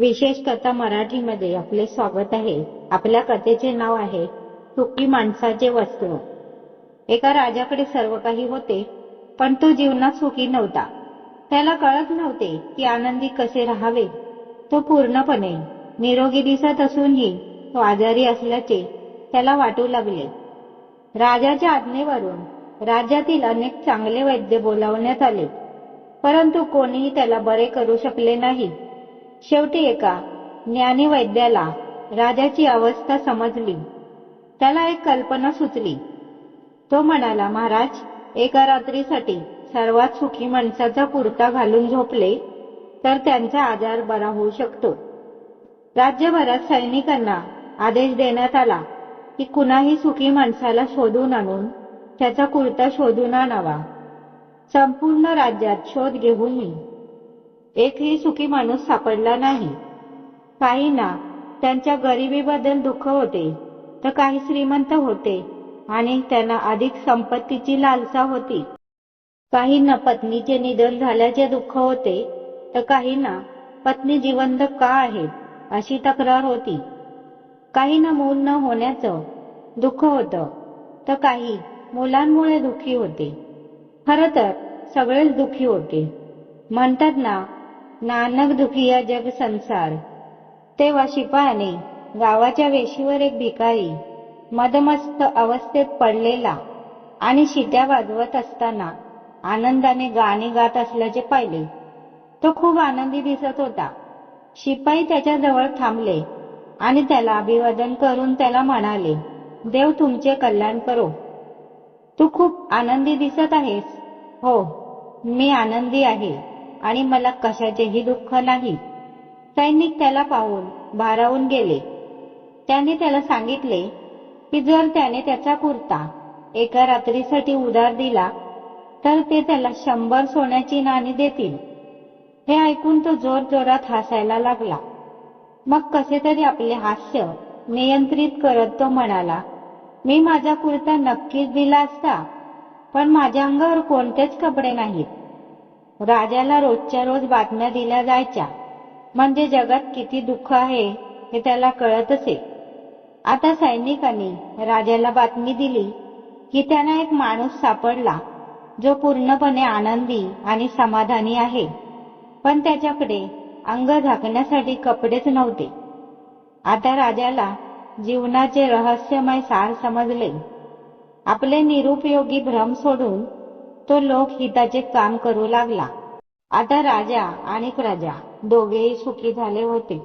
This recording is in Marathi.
विशेष कथा मराठीमध्ये आपले स्वागत आहे. आपल्या कथेचे नाव आहे सुखी माणसाचे वस्त्र एका राजाकडे सर्व काही होते पण तो जीवनात सुखी नव्हता. त्याला कळत नव्हते की आनंदी कसे राहावे. तो पूर्णपणे निरोगी दिसत असूनही तो आजारी असल्याचे त्याला वाटू लागले. राजाच्या आज्ञेवरून राज्यातील अनेक चांगले वैद्य बोलावण्यात आले परंतु कोणीही त्याला बरे करू शकले नाही. शेवटी एका ज्ञानी वैद्याला राजाची अवस्था समजली. त्याला एक कल्पना सुचली. तो म्हणाला महाराज एका रात्रीसाठी सर्वात सुखी माणसाचा कुर्ता घालून झोपले तर त्यांचा आजार बरा होऊ शकतो. राज्यभरात सैनिकांना आदेश देण्यात आला की कुणाही सुखी माणसाला शोधून आणून त्याचा कुर्ता शोधून आणावा. संपूर्ण राज्यात शोध घेऊन मी एकही सुखी माणूस सापडला नाही. काहींना त्यांच्या गरिबीबद्दल दुःख होते तर काही श्रीमंत होते आणि त्यांना अधिक संपत्तीची लालसा होती. काहींना पत्नीचे निधन झाल्याचे दुःख होते तर काहींना पत्नी जिवंत का आहे अशी तक्रार होती. काहींना मूल न होण्याचं दुःख होतं तर काही मुलांमुळे दुःखी होते. खर तर सगळेच दुःखी होते. म्हणतात ना नानक दुखिया जग संसार. तेव्हा शिपायाने गावाच्या वेशीवर एक भिकारी मदमस्त अवस्थेत पडलेला आणि शिट्या वाजवत असताना आनंदाने गाणी गात असल्याचे पाहिले. तो खूप आनंदी दिसत होता. शिपाई त्याच्याजवळ थांबले आणि त्याला अभिवादन करून त्याला म्हणाले देव तुमचे कल्याण करो. तू खूप आनंदी दिसत आहेस. हो मी आनंदी आहे. आणि मला कशाचेही दुःख नाही. सैनिक त्याला पाहून भारावून गेले. त्याने त्याला सांगितले की जर त्याने त्याचा कुर्ता एका रात्रीसाठी उधार दिला तर ते त्याला शंभर सोन्याची नाणी देतील. हे ऐकून तो जोर जोरात हसायला लागला. मग कसे तरी आपले हास्य नियंत्रित करत तो म्हणाला मी माझा कुर्ता नक्कीच दिला असता पण माझ्या अंगावर कोणतेच कपडे नाहीत. राजाला रोजच्या रोज बातम्या दिल्या जायच्या. म्हणजे जगात किती दुःख आहे हे त्याला कळत असे आता सैनिकांनी राजाला बातमी दिली की त्यांना एक माणूस सापडला जो पूर्णपणे आनंदी आणि समाधानी आहे. पण त्याच्याकडे अंग झाकण्यासाठी कपडेच नव्हते. आता राजाला जीवनाचे रहस्यमय सार समजले. आपले निरुपयोगी भ्रम सोडून तो लोकहिताचे काम करू लागला. आता राजा आणि प्रजा दोघेही सुखी झाले होते.